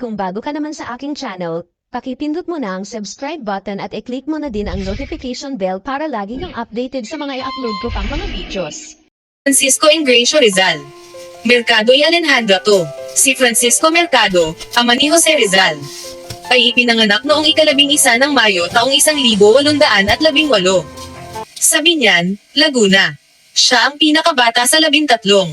kung bago ka naman sa aking channel, pakipindot mo na ang subscribe button at i-click mo na din ang notification bell para lagi kang updated sa mga i-upload ko pang mga videos. Francisco Ingracio Rizal. Mercado y Alejandra to. Si Francisco Mercado, ama ni Jose Rizal, ay ipinanganak noong ikalabing isa ng Mayo taong isang libo walundaan at labing walo. Sa Binyan, Laguna. Siya ang pinakabata sa labing tatlong.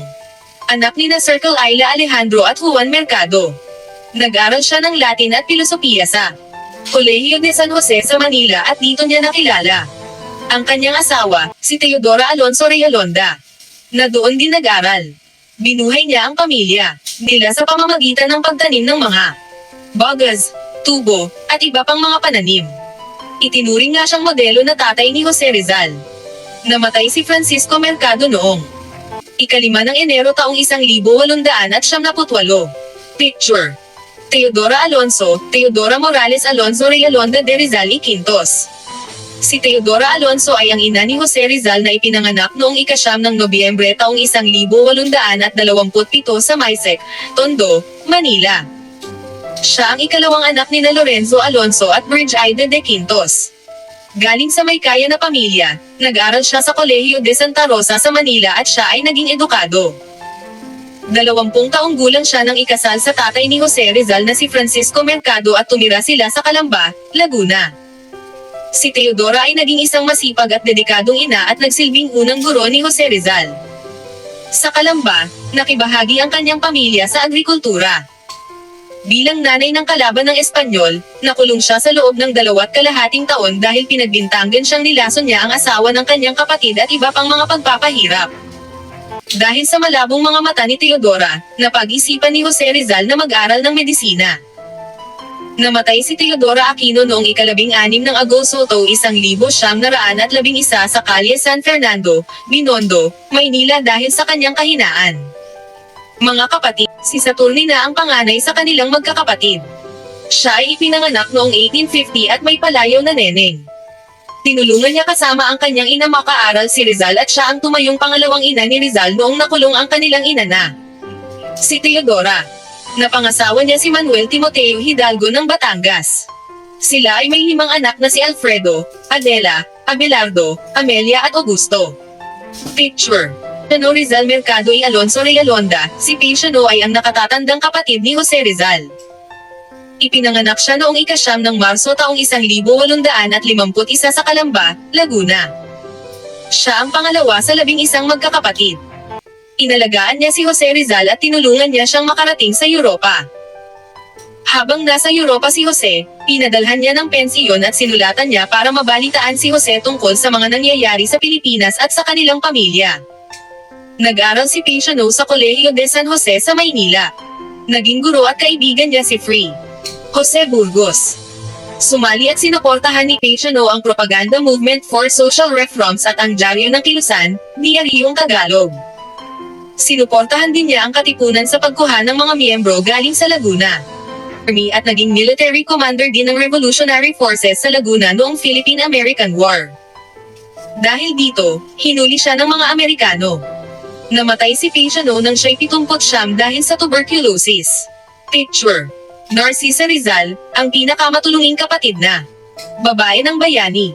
Anak ni na Circle Ayla Alejandro at Juan Mercado. Nag-aral siya ng Latin at Pilosopiya sa Kolehiyo de San Jose sa Manila at dito niya nakilala. Ang kanyang asawa, si Teodora Alonso Realonda na doon din nag-aral. Binuhay niya ang pamilya nila sa pamamagitan ng pagtanim ng mga bagas, tubo, at iba pang mga pananim. Itinuring nga siyang modelo na tatay ni Jose Rizal. Namatay si Francisco Mercado noong ikalima ng Enero taong 1800 at siyam Picture. Teodora Alonso, Teodora Morales Alonso Realonda de Rizal y Quintos. Si Teodora Alonso ay ang ina ni Jose Rizal na ipinanganak noong ikasyam ng Nobyembre taong 1827 sa Maisec, Tondo, Manila. Siya ang ikalawang anak ni na Lorenzo Alonso at Aide de Quintos. Galing sa may kaya na pamilya, nag-aral siya sa Kolehiyo de Santa Rosa sa Manila at siya ay naging edukado. Dalawampung taong gulang siya nang ikasal sa tatay ni Jose Rizal na si Francisco Mercado at tumira sila sa Calamba, Laguna. Si Teodora ay naging isang masipag at dedikadong ina at nagsilbing unang guro ni Jose Rizal. Sa Calamba, nakibahagi ang kanyang pamilya sa agrikultura. Bilang nanay ng kalaban ng Espanyol, nakulong siya sa loob ng dalawat kalahating taon dahil pinagbintangan siyang nilason niya ang asawa ng kanyang kapatid at iba pang mga pagpapahirap. Dahil sa malabong mga mata ni Teodora, napag-isipan ni Jose Rizal na mag-aral ng medisina. Namatay si Teodora Aquino noong ikalabing anim ng Agosto to isang libo siyam na raan at labing isa sa Kalye San Fernando, Binondo, Maynila dahil sa kanyang kahinaan. Mga kapatid, si Saturnina ang panganay sa kanilang magkakapatid. Siya ay ipinanganak noong 1850 at may palayaw na neneng. Tinulungan niya kasama ang kanyang ina makaaral si Rizal at siya ang tumayong pangalawang ina ni Rizal noong nakulong ang kanilang ina na. Si Teodora. Napangasawa niya si Manuel Timoteo Hidalgo ng Batangas. Sila ay may limang anak na si Alfredo, Adela, Abelardo, Amelia at Augusto. Picture. Piano Rizal Mercado y Alonso Realonda, si Piano ay ang nakatatandang kapatid ni Jose Rizal. Ipinanganak siya noong ikasyam ng Marso taong 1851 sa Calamba, Laguna. Siya ang pangalawa sa labing isang magkakapatid. Inalagaan niya si Jose Rizal at tinulungan niya siyang makarating sa Europa. Habang nasa Europa si Jose, pinadalhan niya ng pensiyon at sinulatan niya para mabalitaan si Jose tungkol sa mga nangyayari sa Pilipinas at sa kanilang pamilya. Nag-aral si Piano sa Kolehiyo de San Jose sa Maynila. Naging guro at kaibigan niya si Free. Jose Burgos. Sumali at sinuportahan ni Piano ang Propaganda Movement for Social Reforms at ang Dyaryo ng Kilusan, Diaryong Tagalog. Sinuportahan din niya ang katipunan sa pagkuha ng mga miyembro galing sa Laguna. Army at naging military commander din ng Revolutionary Forces sa Laguna noong Philippine-American War. Dahil dito, hinuli siya ng mga Amerikano. Namatay si Piano nang siya'y 79 dahil sa tuberculosis. Picture. Narcisa Rizal, ang pinakamatulunging kapatid na babae ng bayani.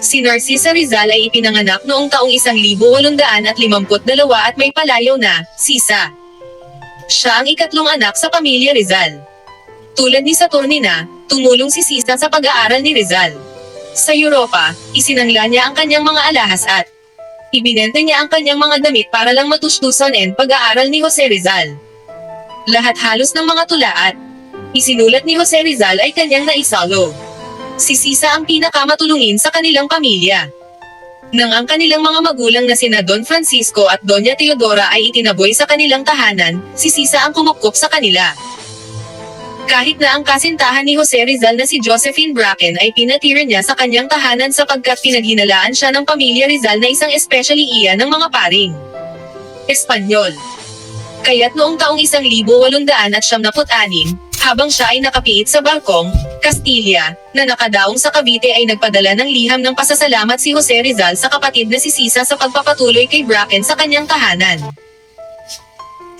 Si Narcisa Rizal ay ipinanganak noong taong 1852 at may palayaw na, Sisa. Siya ang ikatlong anak sa pamilya Rizal. Tulad ni Saturnina, tumulong si Sisa sa pag-aaral ni Rizal. Sa Europa, isinangla niya ang kanyang mga alahas at ibinenta niya ang kanyang mga damit para lang matustusan and pag-aaral ni Jose Rizal. Lahat halos ng mga tula at isinulat ni Jose Rizal ay kanyang naisalo. Si Sisa ang pinakamatulungin sa kanilang pamilya. Nang ang kanilang mga magulang na sina Don Francisco at Doña Teodora ay itinaboy sa kanilang tahanan, si Sisa ang kumupkop sa kanila. Kahit na ang kasintahan ni Jose Rizal na si Josephine Bracken ay pinatira niya sa kanyang tahanan sapagkat pinaghinalaan siya ng pamilya Rizal na isang especially iya ng mga paring. Espanyol. Kaya't noong taong 1876, habang siya ay nakapiit sa balkong, Castilla, na nakadaong sa Cavite ay nagpadala ng liham ng pasasalamat si Jose Rizal sa kapatid na si Sisa sa pagpapatuloy kay Bracken sa kanyang tahanan.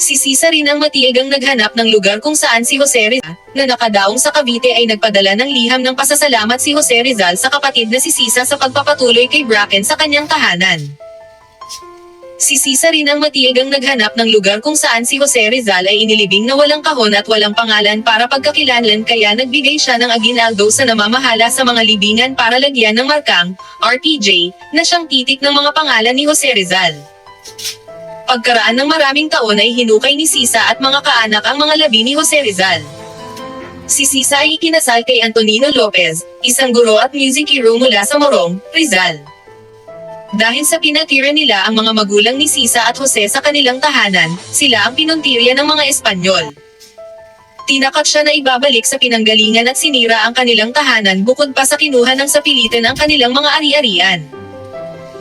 Si Sisa rin ang matiigang naghanap ng lugar kung saan si Jose Rizal, na nakadaong sa Cavite ay nagpadala ng liham ng pasasalamat si Jose Rizal sa kapatid na si Sisa sa pagpapatuloy kay Bracken sa kanyang tahanan. Si Sisa rin ang matiigang naghanap ng lugar kung saan si Jose Rizal ay inilibing na walang kahon at walang pangalan para pagkakilanlan kaya nagbigay siya ng aginaldo sa namamahala sa mga libingan para lagyan ng markang, RPJ, na siyang titik ng mga pangalan ni Jose Rizal. Pagkaraan ng maraming taon ay hinukay ni Sisa at mga kaanak ang mga labi ni Jose Rizal. Si Sisa ay ikinasal kay Antonino Lopez, isang guro at music hero mula sa Morong, Rizal. Dahil sa pinatira nila ang mga magulang ni Sisa at Jose sa kanilang tahanan, sila ang pinuntirya ng mga Espanyol. Tinakat siya na ibabalik sa pinanggalingan at sinira ang kanilang tahanan bukod pa sa kinuha ng sapilitan ang kanilang mga ari-arian.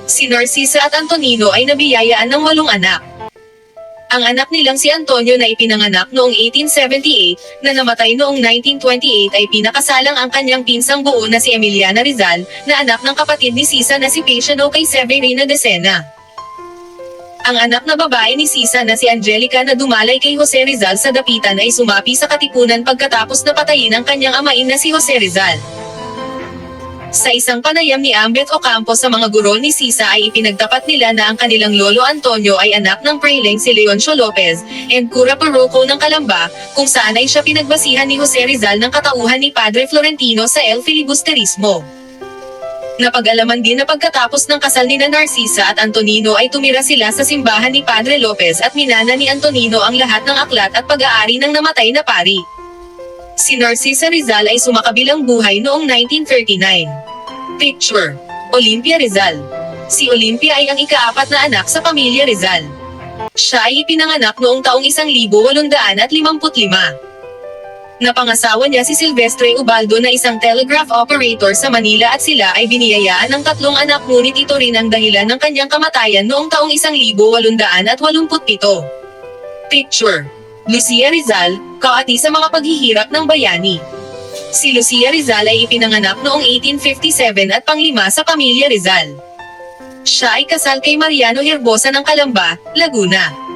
Si Narcisa at Antonino ay nabiyayaan ng walong anak. Ang anak nilang si Antonio na ipinanganak noong 1878, na namatay noong 1928 ay pinakasalang ang kanyang pinsang buo na si Emiliana Rizal, na anak ng kapatid ni Sisa na si Patiano kay Severina de Sena. Ang anak na babae ni Sisa na si Angelica na dumalay kay Jose Rizal sa dapitan ay sumapi sa katipunan pagkatapos na patayin ang kanyang amain na si Jose Rizal. Sa isang panayam ni Ambet Ocampo sa mga guro ni Sisa ay ipinagtapat nila na ang kanilang lolo Antonio ay anak ng preling si Leoncio Lopez and Cura Parroco ng Calamba, kung saan ay siya pinagbasihan ni Jose Rizal ng katauhan ni Padre Florentino sa El Filibusterismo. Napag-alaman din na pagkatapos ng kasal ni na Narcisa at Antonino ay tumira sila sa simbahan ni Padre Lopez at minana ni Antonino ang lahat ng aklat at pag-aari ng namatay na pari. Si Narcisa Rizal ay sumakabilang buhay noong 1939. Picture. Olympia Rizal. Si Olympia ay ang ikaapat na anak sa pamilya Rizal. Siya ay ipinanganak noong taong 1855. Napangasawa niya si Silvestre Ubaldo na isang telegraph operator sa Manila at sila ay biniyayaan ng tatlong anak ngunit ito rin ang dahilan ng kanyang kamatayan noong taong 1887. Picture. Lucia Rizal, kaati sa mga paghihirap ng bayani. Si Lucia Rizal ay ipinanganak noong 1857 at panglima sa pamilya Rizal. Siya ay kasal kay Mariano Herbosa ng Calamba, Laguna.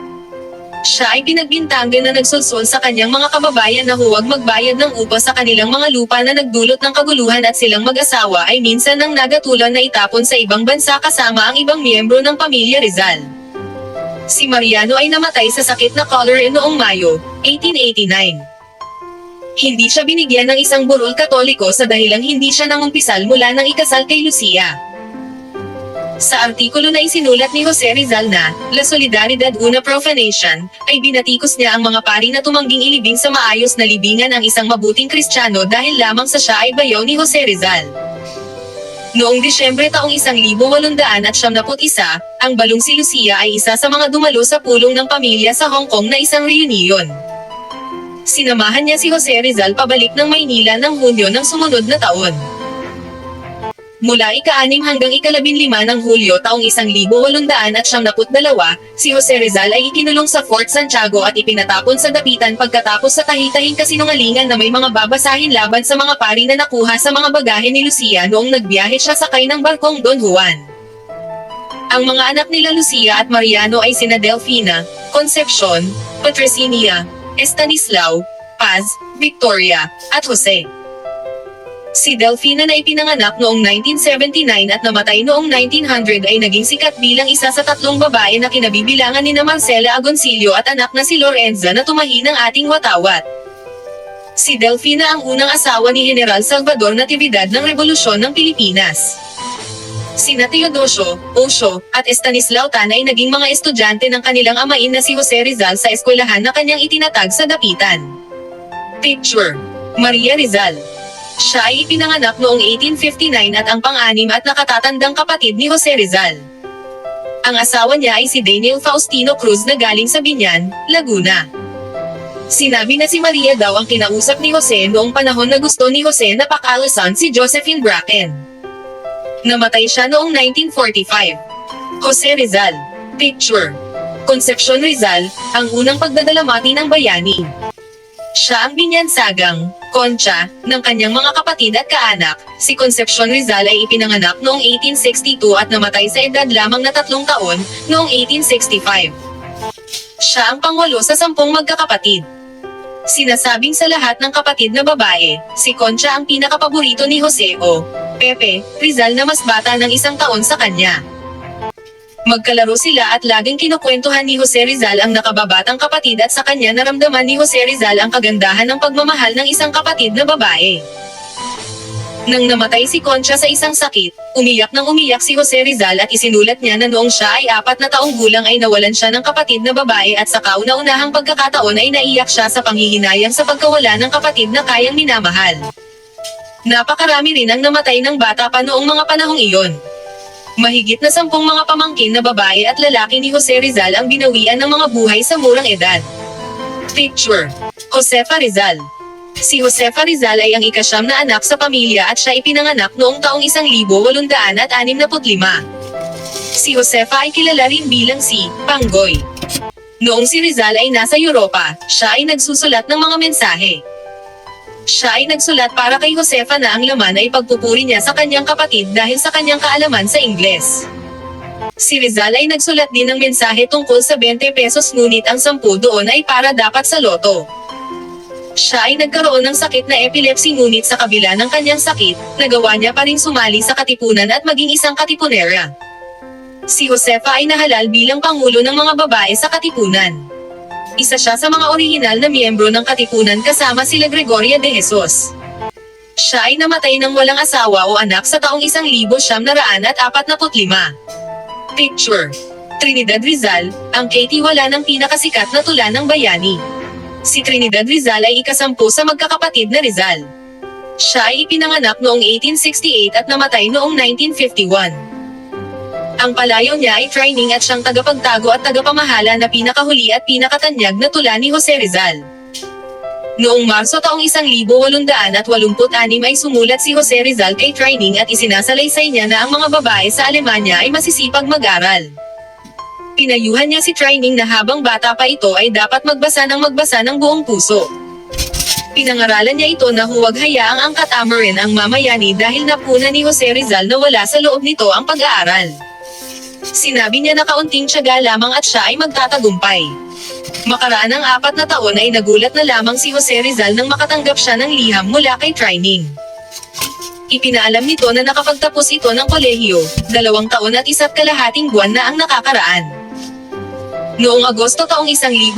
Siya ay pinagbintangan na nagsulsul sa kanyang mga kababayan na huwag magbayad ng upa sa kanilang mga lupa na nagdulot ng kaguluhan at silang mag-asawa ay minsan nang nagatulan na itapon sa ibang bansa kasama ang ibang miyembro ng pamilya Rizal. Si Mariano ay namatay sa sakit na cholera noong Mayo, 1889. Hindi siya binigyan ng isang burol katoliko sa dahilang hindi siya nangumpisal mula nang ikasal kay Lucia. Sa artikulo na isinulat ni Jose Rizal na, La Solidaridad Una Profanation, ay binatikos niya ang mga pari na tumangging ilibing sa maayos na libingan ang isang mabuting kristyano dahil lamang sa siya ay bayaw ni Jose Rizal. Noong Disyembre taong 1871, ang balong si Lucia ay isa sa mga dumalo sa pulong ng pamilya sa Hong Kong na isang reunion. Sinamahan niya si Jose Rizal pabalik ng Maynila ng Hunyo ng sumunod na taon. Mula ika-6 hanggang ika-15 ng Hulyo taong 1872, si Jose Rizal ay ikinulong sa Fort Santiago at ipinatapon sa dapitan pagkatapos sa tahitahing kasinungalingan na may mga babasahin laban sa mga pari na nakuha sa mga bagahe ni Lucia noong nagbiyahe siya sakay ng barkong Don Juan. Ang mga anak nila Lucia at Mariano ay sina Delfina, Concepcion, Patricinia, Estanislao, Paz, Victoria, at Jose. Si Delfina na ipinanganak noong 1979 at namatay noong 1900 ay naging sikat bilang isa sa tatlong babae na kinabibilangan ni na Marcela Agoncillo at anak na si Lorenza na tumahi ng ating watawat. Si Delfina ang unang asawa ni General Salvador Natividad ng Revolusyon ng Pilipinas. Sina Teodosio, Osho, at Estanislao Tan ay naging mga estudyante ng kanilang amain na si Jose Rizal sa eskwelahan na kanyang itinatag sa dapitan. Picture. Maria Rizal. Siya ay ipinanganak noong 1859 at ang pang-anim at nakatatandang kapatid ni Jose Rizal. Ang asawa niya ay si Daniel Faustino Cruz na galing sa Binyan, Laguna. Sinabi na si Maria daw ang kinausap ni Jose noong panahon na gusto ni Jose na pakalasan si Josephine Bracken. Namatay siya noong 1945. Jose Rizal. Picture. Concepcion Rizal, ang unang pagdadalamati ng bayani. Siya ang binyansagang, Concha, ng kanyang mga kapatid at kaanak, si Concepcion Rizal ay ipinanganak noong 1862 at namatay sa edad lamang na tatlong taon, noong 1865. Siya ang pangwalo sa sampung magkakapatid. Sinasabing sa lahat ng kapatid na babae, si Concha ang pinakapaborito ni Jose o Pepe Rizal na mas bata ng isang taon sa kanya. Magkalaro sila at laging kinukwentuhan ni Jose Rizal ang nakababatang kapatid at sa kanya naramdaman ni Jose Rizal ang kagandahan ng pagmamahal ng isang kapatid na babae. Nang namatay si Concha sa isang sakit, umiyak nang umiyak si Jose Rizal at isinulat niya na noong siya ay apat na taong gulang ay nawalan siya ng kapatid na babae at sa kauna-unahang pagkakataon ay naiyak siya sa panghihinayang sa pagkawala ng kapatid na kayang minamahal. Napakarami rin ang namatay ng bata pa noong mga panahong iyon. Mahigit na sampung mga pamangkin na babae at lalaki ni Jose Rizal ang binawian ng mga buhay sa murang edad. Picture. Josefa Rizal Si Josefa Rizal ay ang ikasyam na anak sa pamilya at siya ipinanganak noong taong 1865. Si Josefa ay kilala rin bilang si Panggoy. Noong si Rizal ay nasa Europa, siya ay nagsusulat ng mga mensahe. Siya ay nagsulat para kay Josefa na ang laman ay pagpupuri niya sa kanyang kapatid dahil sa kanyang kaalaman sa Ingles. Si Rizal ay nagsulat din ng mensahe tungkol sa 20 pesos ngunit ang 10 doon ay para dapat sa loto. Siya ay nagkaroon ng sakit na epilepsy ngunit sa kabila ng kanyang sakit, nagawa niya pa rin sumali sa katipunan at maging isang katipunera. Si Josefa ay nahalal bilang pangulo ng mga babae sa katipunan. Isa siya sa mga orihinal na miyembro ng katipunan kasama sila Gregoria de Jesus. Siya ay namatay ng walang asawa o anak sa taong 1945. Picture. Trinidad Rizal, ang Katie wala ng pinakasikat na tula ng bayani. Si Trinidad Rizal ay ikasampu sa magkakapatid na Rizal. Siya ay ipinanganak noong 1868 at namatay noong 1951. Ang palayo niya ay training at siyang tagapagtago at tagapamahala na pinakahuli at pinakatanyag na tula ni Jose Rizal. Noong Marso taong 1886 ay sumulat si Jose Rizal kay training at isinasalaysay niya na ang mga babae sa Alemanya ay masisipag mag-aral. Pinayuhan niya si training na habang bata pa ito ay dapat magbasa ng magbasa ng buong puso. Pinangaralan niya ito na huwag hayaang ang katamarin ang mamayani dahil napuna ni Jose Rizal na wala sa loob nito ang pag-aaral. Sinabi niya na kaunting tiyaga lamang at siya ay magtatagumpay. Makaraan ng apat na taon ay nagulat na lamang si Jose Rizal nang makatanggap siya ng liham mula kay training. Ipinaalam nito na nakapagtapos ito ng kolehiyo, dalawang taon at isa't kalahating buwan na ang nakakaraan. Noong Agosto taong 1873,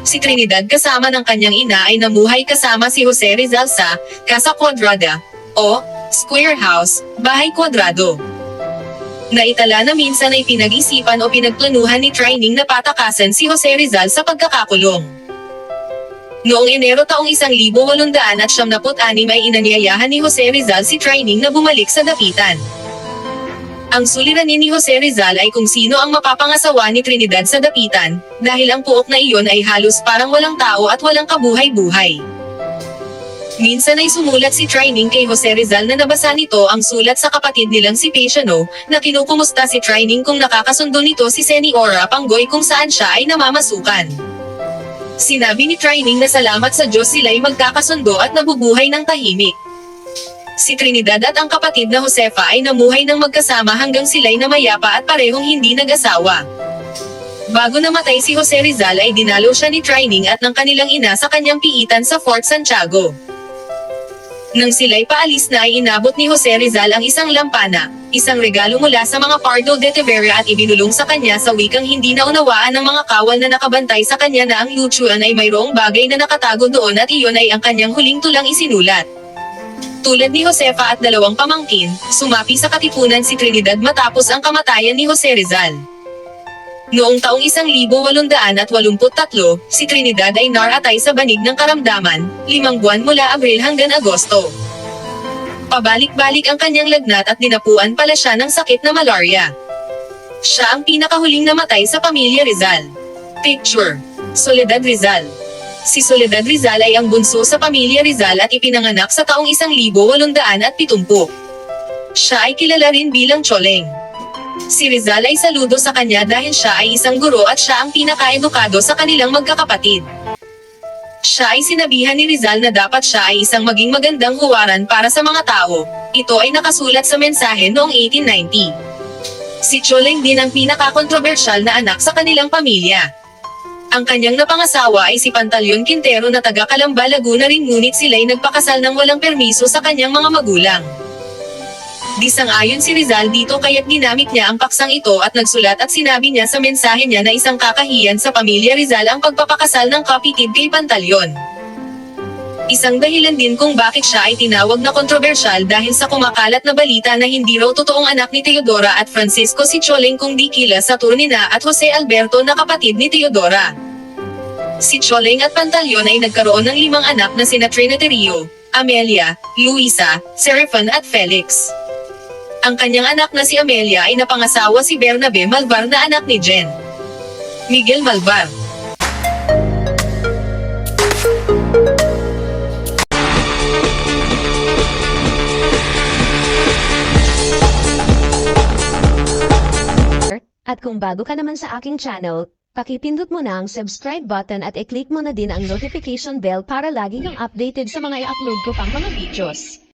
si Trinidad kasama ng kanyang ina ay namuhay kasama si Jose Rizal sa Casa Quadrada o Square House, Bahay Kwadrado. Naitala na minsan ay pinag-isipan o pinagplanuhan ni training na patakasan si Jose Rizal sa pagkakakulong. Noong Enero taong 1876 ay inanyayahan ni Jose Rizal si training na bumalik sa dapitan. Ang suliranin ni Jose Rizal ay kung sino ang mapapangasawa ni Trinidad sa dapitan, dahil ang puok na iyon ay halos parang walang tao at walang kabuhay-buhay. Minsan ay sumulat si Trining kay Jose Rizal na nabasa nito ang sulat sa kapatid nilang si Patiano, na kinukumusta si Trining kung nakakasundo nito si Seniora Panggoy kung saan siya ay namamasukan. Sinabi ni Trining na salamat sa Diyos sila'y magkakasundo at nabubuhay ng tahimik. Si Trinidad at ang kapatid na Josefa ay namuhay ng magkasama hanggang sila'y namayapa at parehong hindi nag-asawa. Bago namatay si Jose Rizal ay dinalo siya ni Trining at ng kanilang ina sa kanyang piitan sa Fort Santiago. Nang sila'y paalis na ay inabot ni Jose Rizal ang isang lampana, isang regalo mula sa mga Pardo de Tevera at ibinulong sa kanya sa wikang hindi naunawaan ng mga kawal na nakabantay sa kanya na ang Luchuan ay mayroong bagay na nakatago doon at iyon ay ang kanyang huling tulang isinulat. Tulad ni Josefa at dalawang pamangkin, sumapi sa katipunan si Trinidad matapos ang kamatayan ni Jose Rizal. Noong taong 1883, si Trinidad ay naratay sa banig ng karamdaman, limang buwan mula Abril hanggang Agosto. Pabalik-balik ang kanyang lagnat at dinapuan pala siya ng sakit na malaria. Siya ang pinakahuling namatay sa pamilya Rizal. Picture. Soledad Rizal. Si Soledad Rizal ay ang bunso sa pamilya Rizal at ipinanganak sa taong 1870. Siya ay kilala rin bilang Choleng. Si Rizal ay saludo sa kanya dahil siya ay isang guro at siya ang pinaka-edukado sa kanilang magkakapatid. Siya ay sinabihan ni Rizal na dapat siya ay isang maging magandang huwaran para sa mga tao. Ito ay nakasulat sa mensahe noong 1890. Si Choleng din ang pinaka-kontrobersyal na anak sa kanilang pamilya. Ang kanyang napangasawa ay si Pantalyon Quintero na taga Calamba, Laguna rin ngunit sila'y nagpakasal ng walang permiso sa kanyang mga magulang. Disang-ayon si Rizal dito kaya't ginamit niya ang paksang ito at nagsulat at sinabi niya sa mensahe niya na isang kakahiyan sa pamilya Rizal ang pagpapakasal ng kapitid kay Pantalyon. Isang dahilan din kung bakit siya ay tinawag na kontrobersyal dahil sa kumakalat na balita na hindi raw totoong anak ni Teodora at Francisco si Choleng kung di kila sa Turnina at Jose Alberto na kapatid ni Teodora. Si Choleng at Pantalyon ay nagkaroon ng limang anak na sina Trinity Rio, Amelia, Luisa, Serafan at Felix. Ang kanyang anak na si Amelia ay napangasawa si Bernabe Malvar na anak ni Jen. Miguel Malvar. At kung bago ka naman sa aking channel, pakipindot mo na ang subscribe button at i-click mo na din ang notification bell para lagi kang updated sa mga i-upload ko pang mga videos.